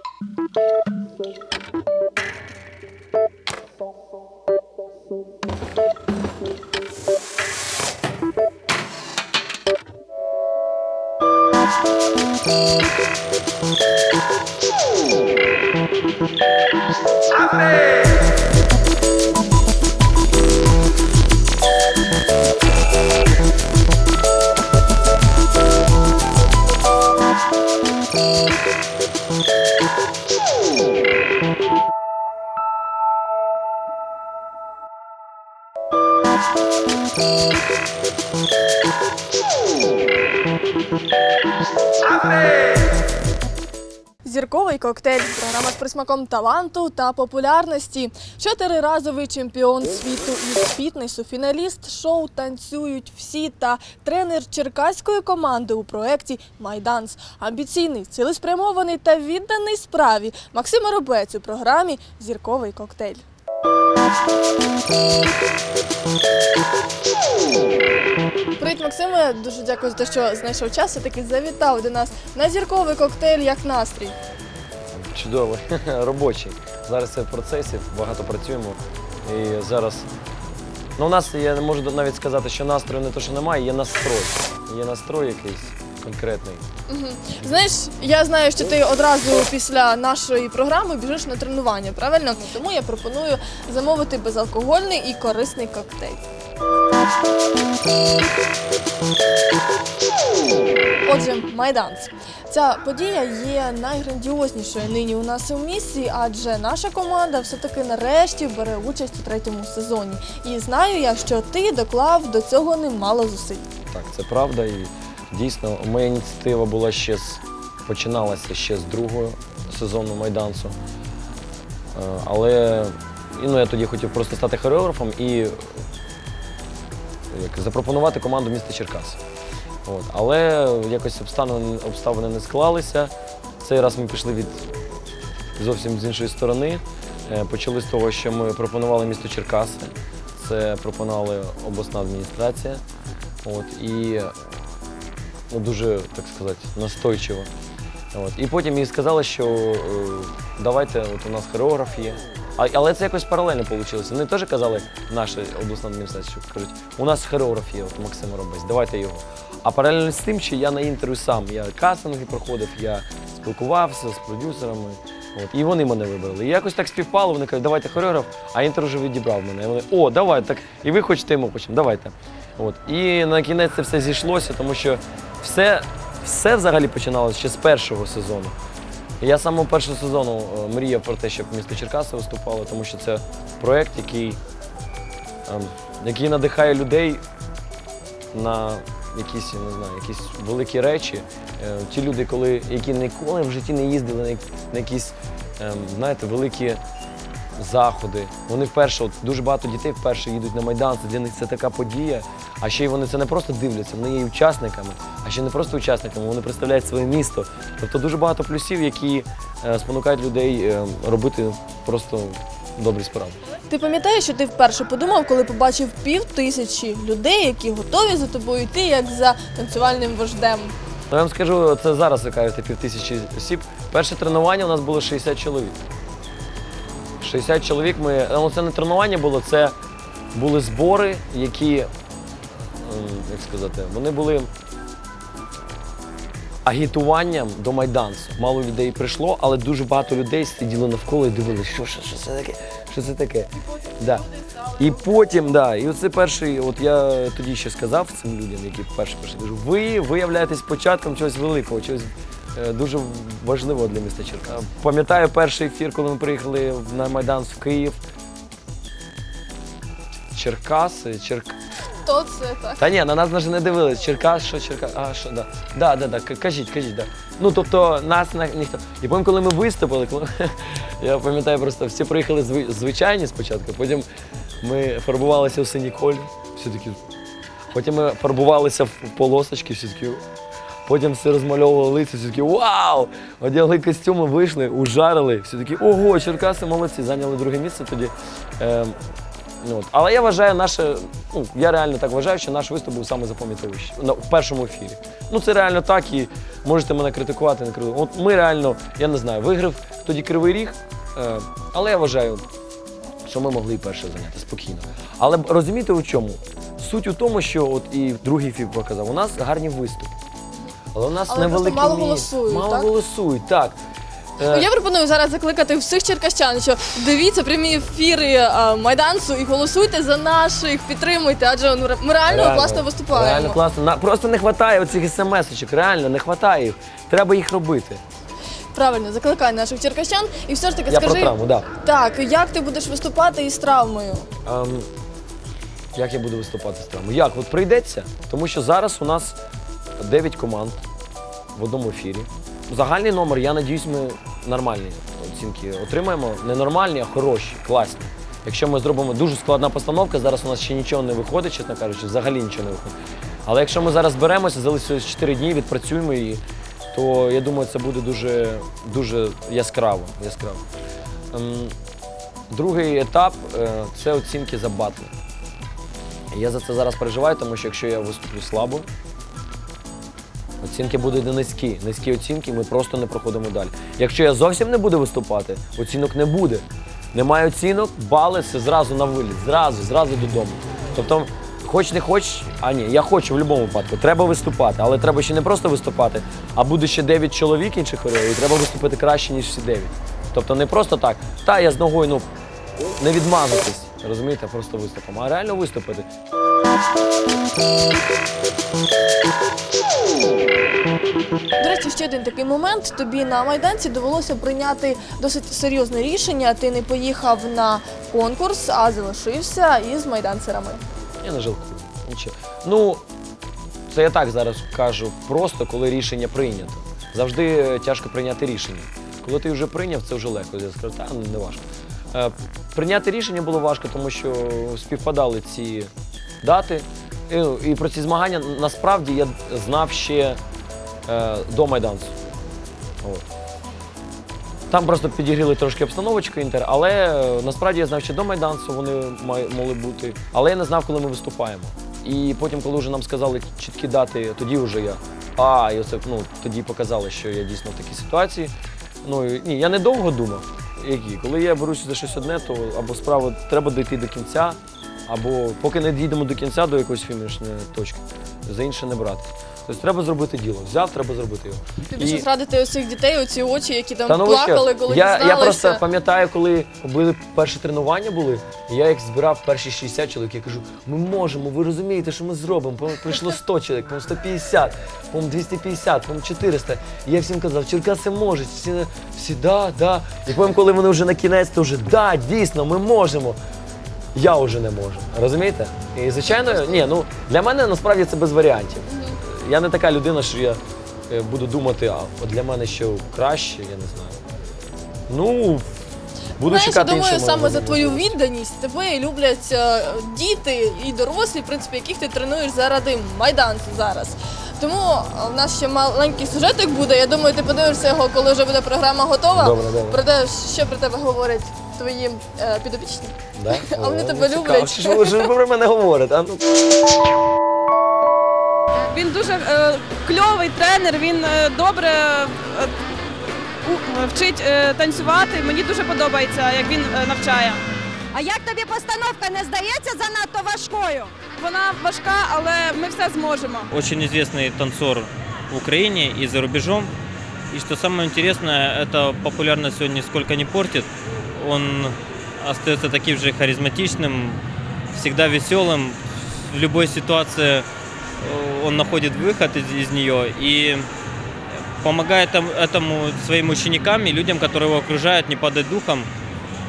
Зірковий коктейль програма з присмаком таланту та популярності. Чотириразовий чемпіон світу із фітнесу, фіналіст шоу танцюють всі та тренер черкаської команди у проєкті Майданс. Амбіційний, цілеспрямований та відданий справі. Максим Робець у програмі Зірковий коктейль. Привіт, Максиме. Дуже дякую за те, що знайшов час і таки завітав до нас на зірковий коктейль як настрій. Чудово, робочий. Зараз це в процесі, багато працюємо. І зараз. Ну, у нас я можу навіть сказати, що настрою не то, що немає, є настрой. Є настрой якийсь конкретний. Знаєш, я знаю, що ти одразу після нашої програми біжиш на тренування, правильно? Тому я пропоную замовити безалкогольний і корисний коктейль. Отже, майданц. Ця подія є найграндіознішою нині у нас у місті, адже наша команда все-таки нарешті бере участь у третьому сезоні. І знаю я, що ти доклав до цього немало зусиль. Так, це правда. І дійсно, моя ініціатива була ще з починалася ще з другого сезону майданцу. Е, Але ну, я тоді хотів просто стати хореографом і як, запропонувати команду міста Черкас. От. Але якось обставини, обставини не склалися. Цей раз ми пішли від зовсім з іншої сторони. Е, Почали з того, що ми пропонували місто Черкаси. Це пропонувала обласна адміністрація. От, і ну, дуже, так сказати, настойчиво. От. І потім їй сказали, що е, давайте, от у нас хореограф є. А, але це якось паралельно вийшло. Вони теж казали, наша обласна адміністрація, що кажуть, у нас хореограф є, от Максим Робець, давайте його. А паралельно з тим, що я на інтерв'ю сам, я кастинги проходив, я спілкувався з продюсерами. От, і вони мене вибрали. І якось так співпало, вони кажуть, давайте хореограф, а інтер вже відібрав мене. І вони, о, давай, так, і ви хочете, і ми хочемо, давайте. От. І на кінець це все зійшлося, тому що все, все взагалі починалося ще з першого сезону. Я з самого першого сезону е, мріяв про те, щоб місто Черкаси виступало, тому що це проєкт, який, ем, який надихає людей на якісь, не знаю, якісь великі речі. Е, Ті люди, коли, які ніколи в житті не їздили на, якісь, ем, знаєте, великі заходи. Вони вперше, от дуже багато дітей вперше їдуть на Майдан, це для них це така подія. А ще й вони це не просто дивляться, вони є учасниками, а ще не просто учасниками, вони представляють своє місто. Тобто дуже багато плюсів, які е, спонукають людей е, робити просто добрі справи. Ти пам'ятаєш, що ти вперше подумав, коли побачив пів тисячі людей, які готові за тобою йти, як за танцювальним вождем. Я вам скажу, це зараз ви кажете пів тисячі осіб. Перше тренування у нас було 60 чоловік. 60 чоловік ми. Ну, це не тренування було, це були збори, які, ем, як сказати, вони були агітуванням до майданцю. Мало людей прийшло, але дуже багато людей сиділи навколо і дивилися, що, що, що це таке, що це таке. Да. І потім, да, і оце перший, от я тоді ще сказав цим людям, які вперше прийшли, кажу, ви виявляєтесь початком чогось великого, чогось е, дуже важливого для міста Черкас. Пам'ятаю перший ефір, коли ми приїхали на Майдан в Київ. Черкаси, Черк... То це так. Та ні, на нас навіть не дивились. Черкас, що Черкас, а що, да. Да, да, да, кажіть, кажіть, да. Ну, тобто, нас на- ніхто. І потім, коли ми виступили, коли... я пам'ятаю просто, всі приїхали зви- звичайні спочатку, потім ми фарбувалися в синій колір, всі такі. Потім ми фарбувалися в полосочки, всі такі. Потім все розмальовували лиця, всі такі вау! Одягли костюми, вийшли, ужарили, всі такі, ого, Черкаси молодці, зайняли друге місце тоді. Ну, от. Але я вважаю, наше, ну, я реально так вважаю, що наш виступ був саме запам'ятовищий в першому ефірі. Ну це реально так і можете мене критикувати, не критикувати. От ми реально, я не знаю, виграв тоді кривий ріг, е, але я вважаю, що ми могли і перше зайняти спокійно. Але розумієте у чому? Суть у тому, що от і другий фіп показав, у нас гарні виступи. Але у нас невеликий мало голосують, Мало так? голосують, так. Е, Ну, Я пропоную зараз закликати всіх черкащан, що дивіться прямі ефіри е, майданцу і голосуйте за наших, підтримуйте, адже ну, ми реально, класно виступаємо. Реально класно. На, просто не вистачає оцих смс-очок, реально не вистачає їх. Треба їх робити. Правильно, закликай наших черкащан. І все ж таки Я скажи, про травму, так. так, як ти будеш виступати із травмою? Ем, як я буду виступати з травмою? Як? От прийдеться, тому що зараз у нас 9 команд в одному ефірі. Загальний номер, я надіюсь, ми нормальні оцінки отримаємо. Не нормальні, а хороші, класні. Якщо ми зробимо дуже складна постановка, зараз у нас ще нічого не виходить, чесно кажучи, взагалі нічого не виходить. Але якщо ми зараз беремося, залишилось 4 дні, відпрацюємо її, то я думаю, це буде дуже, дуже яскраво. яскраво. Ем, Другий етап е, це оцінки за батли. Я за це зараз переживаю, тому що якщо я виступлю слабо, оцінки будуть не низькі. Низькі оцінки, ми просто не проходимо далі. Якщо я зовсім не буду виступати, оцінок не буде. Немає оцінок, бали це зразу на виліт, зразу, зразу додому. Тобто, хоч не хоч, а ні, я хочу в будь-якому випадку. Треба виступати, але треба ще не просто виступати, а буде ще 9 чоловік інших хореографів, і треба виступити краще, ніж всі 9. Тобто не просто так, та я з ногою, ну не відмазатись, розумієте, просто виступом, а реально виступити. До речі, ще один такий момент. Тобі на майданці довелося прийняти досить серйозне рішення. Ти не поїхав на конкурс, а залишився із майданцерами. Я не жалкую. Нічого. Ну, це я так зараз кажу, просто коли рішення прийнято. Завжди е, тяжко прийняти рішення. Коли ти вже прийняв, це вже легко. Я скажу, та ну, не важко. Е, прийняти рішення було важко, тому що співпадали ці дати. І, і про ці змагання насправді я знав ще е, до майданцю. От. Там просто підігріли трошки обстановочку інтер, але е, насправді я знав, що до майданцю вони май- мали бути. Але я не знав, коли ми виступаємо. І потім, коли вже нам сказали чіткі дати, тоді вже я. А, і оце ну, тоді показали, що я дійсно в такій ситуації. Ну ні, я не довго думав. Які. Коли я беруся за щось одне, то або справа треба дійти до кінця, або поки не дійдемо до кінця до якоїсь фінішної точки, за інше не брати. Тобто треба зробити діло. Взяв, треба зробити його. Тобі І- зрадити ось цих дітей, оці очі, які там ну ви плакали, коли я, я просто пам'ятаю, коли були перші тренування були, і я їх збирав перші 60 чоловік. Я кажу, ми можемо, ви розумієте, що ми зробимо. Прийшло 100 чоловік, по 150, по 250, по 400. І я всім казав, Черкаси можуть. Всі, всі да, да. І потім, коли вони вже на кінець, то вже да, дійсно, ми можемо. Я вже не можу. Розумієте? І звичайно, ні, ну для мене насправді це без варіантів. Я не така людина, що я е, буду думати, а от для мене що краще, я не знаю. Ну, буду Знаєш, я чекати думаю, іншого саме за твою відданість тебе люблять е, діти і дорослі, в принципі, яких ти тренуєш заради майданцю зараз. Тому е, в нас ще маленький сюжетик буде. Я думаю, ти подивишся його, коли вже буде програма готова. Добре, добре. Про те, що про тебе говорять твої е, підопічні. Да? А вони О, тебе цікаво. люблять. Що ви що ви про мене говорите? А, ну, Він дуже е, кльовий тренер, він е, добре е, у- вчить е, танцювати. Мені дуже подобається, як він е, навчає. А як тобі постановка не здається занадто важкою? Вона важка, але ми все зможемо. очень известный танцор в Украине и за рубежом. И что самое интересное, эта популярность сегодня нисколько не портит. Он остается таким же харизматичным, всегда веселым. В любой ситуации э, он находит выход из, из нее и помогает там- этому своим ученикам и людям, которые его окружают, не падать духом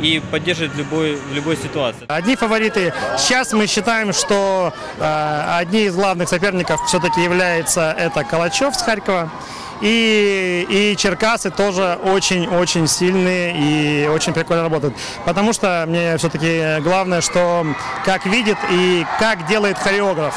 и поддерживать в любой, в любой ситуации. Одни фавориты. Сейчас мы считаем, что э, одни из главных соперников все-таки является это Калачев с Харькова. И, и Черкасы тоже очень-очень сильные и очень прикольно работают. Потому что мне все-таки главное, что как видит и как делает хореограф.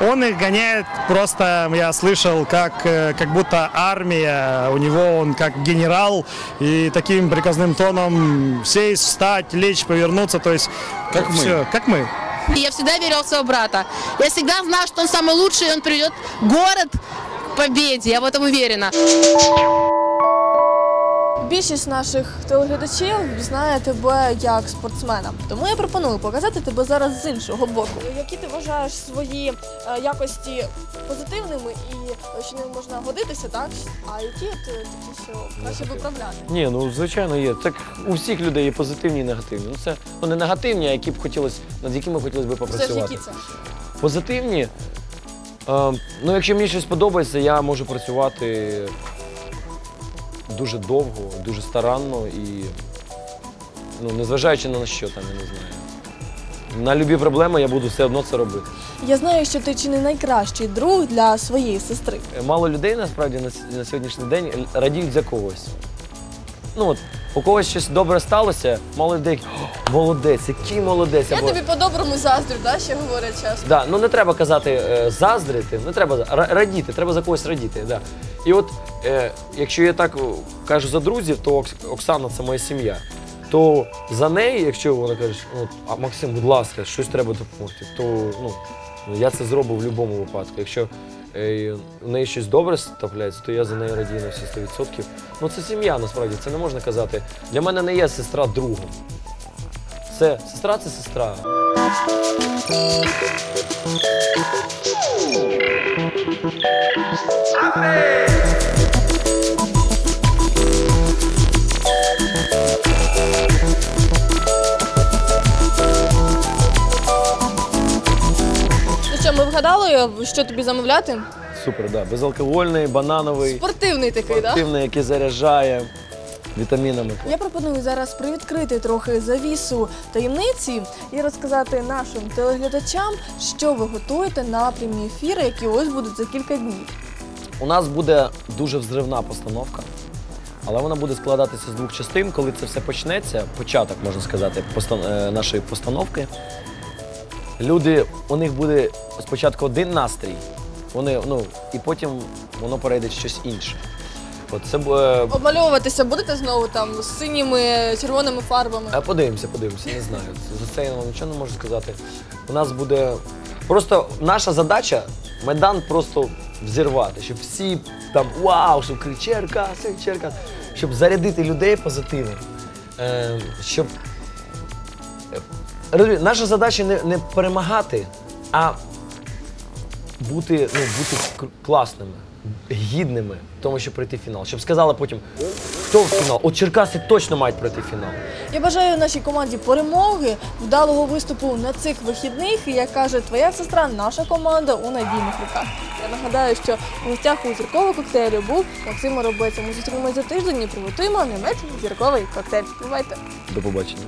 Он их гоняет просто, я слышал, как, э, как будто армия, у него он как генерал, и таким приказным тоном сесть, встать, лечь, повернуться, то есть как мы. как мы. Я всегда верил в своего брата. Я всегда знала, что он самый лучший, и он приведет город победе. Я в этом уверена. Більшість наших телеглядачів знає тебе як спортсмена. Тому я пропоную показати тебе зараз з іншого боку. Які ти вважаєш свої е, якості позитивними і що ними можна годитися, так? А які от, е, такі, що краще виправляти? Ні, ну звичайно є. Так у всіх людей є позитивні і негативні. Ну це ну не негативні, а які б хотілося, над якими хотілося б Все ж попрацювати. які це? Позитивні. Е, ну, якщо мені щось подобається, я можу працювати дуже довго, дуже старанно і ну, незважаючи на що там, я не знаю. На любі проблеми я буду все одно це робити. Я знаю, що ти чи не найкращий друг для своєї сестри. Мало людей насправді на, с- на сьогоднішній день радіють за когось. Ну от, у когось щось добре сталося, «О, молодець, який молодець. Я або- тобі по-доброму заздрю, да, ще говорять часто. Да, ну не треба казати е, заздрити, не треба за- ра- радіти, треба за когось радіти. Да. І от е, якщо я так о, кажу за друзів, то Окс- Оксана це моя сім'я. То за неї, якщо вона каже, ну, а Максим, будь ласка, щось треба допомогти, то ну, я це зроблю в будь-якому випадку. Якщо е, у неї щось добре трапляється, то я за неї радію на всі 100%. Ну це сім'я насправді, це не можна казати. Для мене не є сестра другом. Це сестра це сестра. Ну ми що тобі замовляти? Супер, да. Безалкогольний, банановий. Спортивний такий, так? активний, який заряджає вітамінами. Я пропоную зараз привідкрити трохи завісу таємниці і розказати нашим телеглядачам, що ви готуєте на прямі ефіри, які ось будуть за кілька днів. У нас буде дуже взривна постановка, але вона буде складатися з двох частин. Коли це все почнеться, початок, можна сказати, постан- е, нашої постановки. Люди, у них буде спочатку один настрій, вони, ну, і потім воно перейде в щось інше. От це буде. Обмальовуватися будете знову там з синіми, червоними фарбами. А подивимося, подивимося, не знаю. За це я вам нічого не можу сказати. У нас буде. Просто наша задача Майдан просто взірвати, щоб всі там вау, щоб кричали Черкаси, Черкаси, щоб зарядити людей позитивом. Е, щоб... е, розумієте, Наша задача не, не перемагати, а бути, ну, бути к- класними, гідними, в тому що пройти фінал. Щоб сказали потім, хто в фінал? От Черкаси точно мають пройти фінал. Я бажаю нашій команді перемоги, вдалого виступу на цих вихідних. І як каже твоя сестра, наша команда у надійних руках. Я нагадаю, що в гостях у зіркового коктейлю був Максим Робець. Ми зустрінемось за тиждень і приготуємо не менш зірковий коктейль. Бувайте! До побачення.